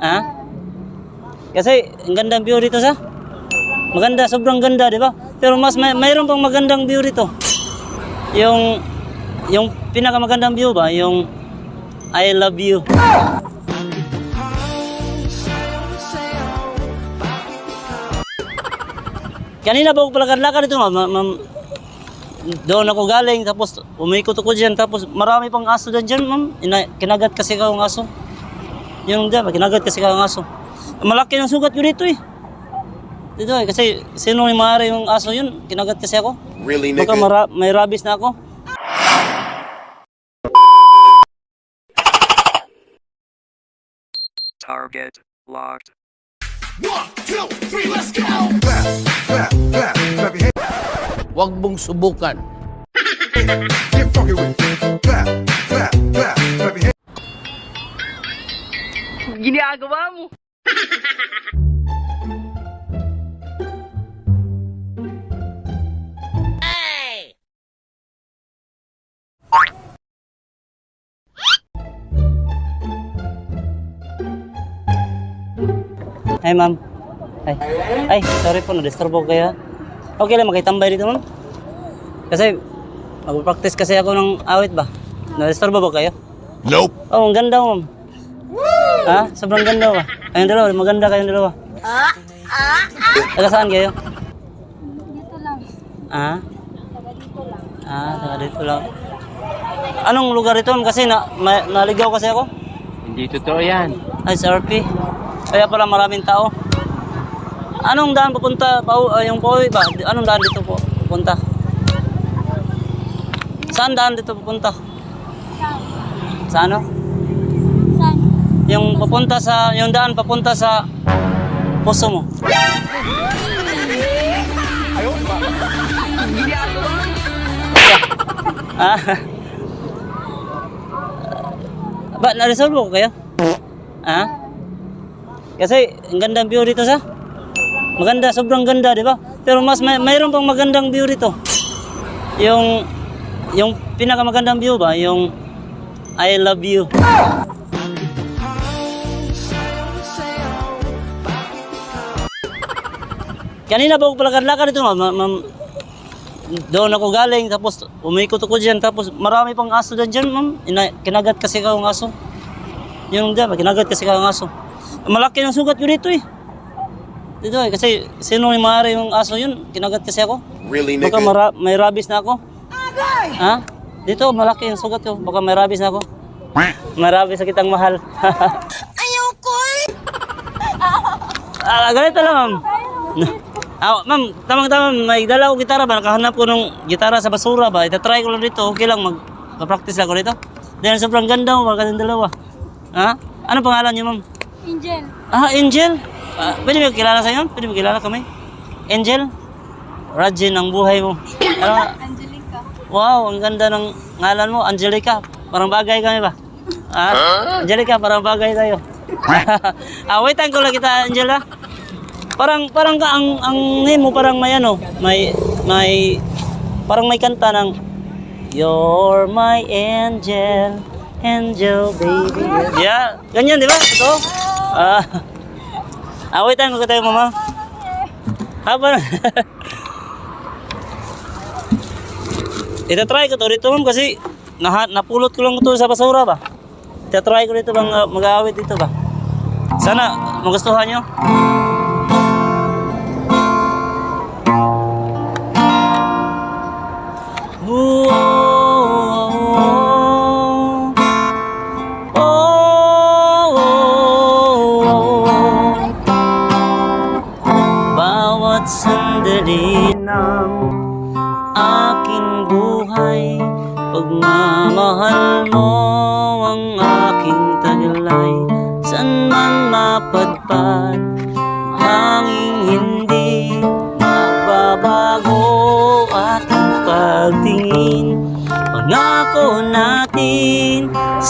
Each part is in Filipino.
Ha? Kasi ang gandang view dito sa. Maganda, sobrang ganda, di ba? Pero mas may, mayroon pang magandang view dito. Yung yung pinakamagandang view ba, yung I love you. Kanina ba ako palakad-lakad dito, ma'am? ma'am? Doon ako galing, tapos umikot ako dyan, tapos marami pang aso dyan dyan, ma'am. Ina- kinagat kasi ka ang aso. Yung dyan, kinagat kasi ka ang aso. Malaki ng sugat yun dito eh. Dito eh, kasi sino yung maaari yung aso yun, kinagat kasi ako. Really, Baka nigga? mara- may rabies na ako. Target locked. One, two, three, let's go! Clap, clap, clap, clap your hands. Huwag mong subukan. Get funky with it. Clap, clap, clap, clap your hands. Ginagawa mo. Hi, ma'am. Ay, ay, sorry po, na-disturb ko kayo. Okay lang, makitambay dito, ma'am. Kasi, mag-practice kasi ako ng awit ba? Na-disturb ba kayo? Nope. Oh, ang ganda, ma'am. Ha? Sobrang ganda ba? Kayong dalawa, maganda kayong dalawa. Taga saan kayo? Dito lang. Ah? Taga dito lang. Ah, taga dito lang. Anong lugar ito? Kasi na, ma- naligaw kasi ako. Hindi totoo yan. Ay, sa RP. Kaya pala maraming tao. Anong daan papunta? Pau, ah, yung Pauwi ba? Anong daan dito po papunta? Saan daan dito papunta? Saan? Sa ano? Yung papunta sa, yung daan papunta sa puso mo. Ah. Ba, na-resolve ko kayo? Ha? Kasi ang gandang view dito sa. Maganda, sobrang ganda, di ba? Pero mas may mayroon pang magandang view dito. Yung yung pinakamagandang view ba, yung I love you. Kanina ba ako palakad-lakad dito, ma'am? ma'am? ma'am, Doon ako galing, tapos umikot ako dyan, tapos marami pang aso dyan dyan, ma'am. Ina- kinagat kasi ka ang aso. Yung dyan, kinagat kasi ka ang aso. Malaki ng sugat yun dito eh. Dito eh, kasi sino yung maaari yung aso yun, kinagat kasi ako. Really, Baka nigga? mara- may rabies na ako. Ha? Dito, malaki yung sugat ko. Baka may rabies na ako. May rabies sa kitang mahal. Ayaw ko Ah, ganito lang, ma'am. Ah, ma'am, tamang-tamang, may dala ko gitara ba? Nakahanap ko ng gitara sa basura ba? Itatry ko lang dito. Okay lang, mag practice lang ko dito. Dahil sobrang ganda mo, mga dalawa. Ha? Ano pangalan niyo, ma'am? Angel. Ah, Angel. Ah, pwede mo kilala sa inyo? Pwede mo kilala kami? Angel? Rajin ang buhay mo. Ano? Angelica. Wow, ang ganda ng ngalan mo, Angelica. Parang bagay kami ba? Ah, Angelica, parang bagay tayo. ah, waitan ko lang kita, Angela. Parang parang ka ang ang name mo parang may ano, may may parang may kanta ng You're my angel, angel baby. Yeah, ganyan di ba? Ito. Ah. Ah, waitan ko tayo, mama. Ah, parang Ita-try ko to dito ma'am kasi naha, napulot ko lang ito sa basura ba. Ita-try ko dito bang uh, mag-aawit dito ba. Sana magustuhan nyo.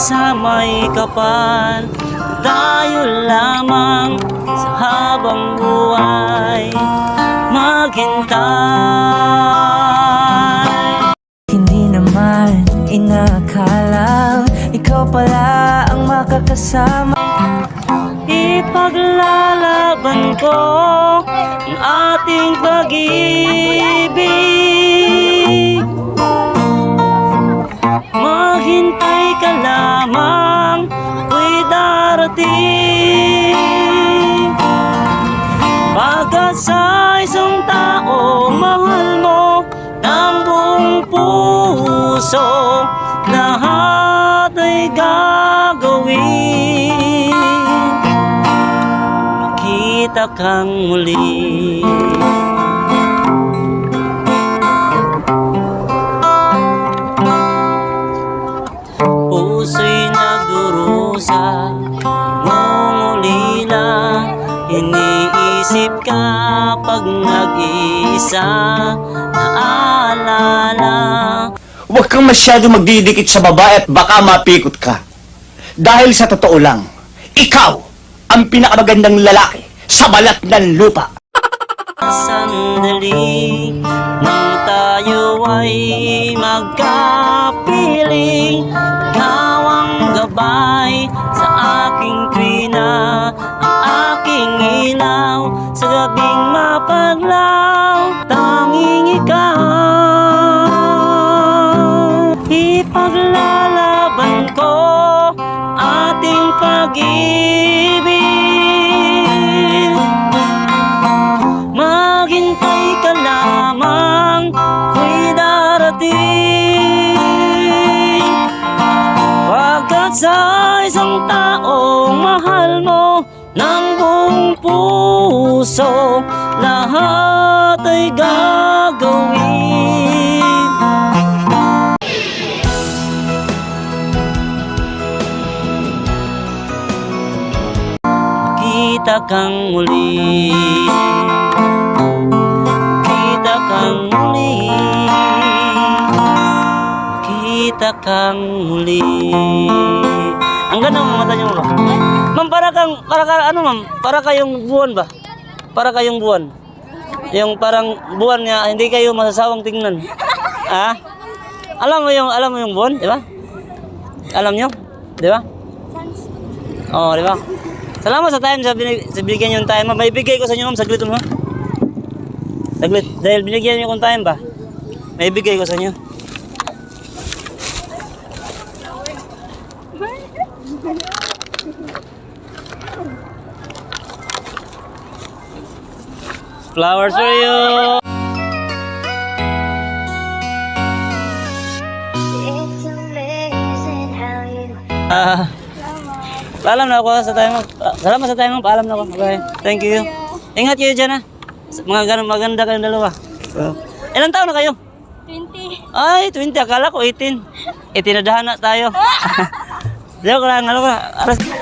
Sa may kapal Tayo lamang sa habang buhay Maghintay. Hindi naman inakala Ikaw pala ang makakasama. Ito ko ang ating pag-ibig ka lamang, ako'y darating. Pagkat sa isang tao, mahal mo ng buong puso Lahat ay gagawin. Makita kang muli Iniisip ka pag nag-iisa Naalala Huwag kang masyado magdidikit sa babae at baka mapikot ka. Dahil sa totoo lang, ikaw ang pinakamagandang lalaki sa balat ng lupa. Sandali Nang tayo ay magkapiling Ikaw ang gabay sa aking tuwina Ang aking puso Lahat ay gagawin Kita kang muli Kita kang muli Kita kang muli Ang ganda ng mata niyo? Ma'am, para kang, para ka, ano ma'am? Para kayong buwan ba? Para kayong buwan. Yung parang buwan niya, hindi kayo masasawang tingnan. Ha? Alam mo yung, alam mo yung buwan, di ba? Alam nyo? Di ba? Oo, di ba? Salamat sa time sa, binig, sa binigyan niyo ng time. May bigay ko sa inyo, ma'am. Saglit mo. Saglit. Dahil binigyan niyo kong time ba? May bigay ko sa inyo. Flowers for you. Ah. Paalam na ako sa tayo mo. Ah, Salamat sa tayo mo. Paalam na ako. Okay. Thank you. Ingat kayo dyan ha. Sa Mga ganun maganda kayong dalawa. So, ilan taon na kayo? 20. Ay, 20. Akala ko 18. 18 na dahan na tayo. Joke lang. Ano ka? Aras.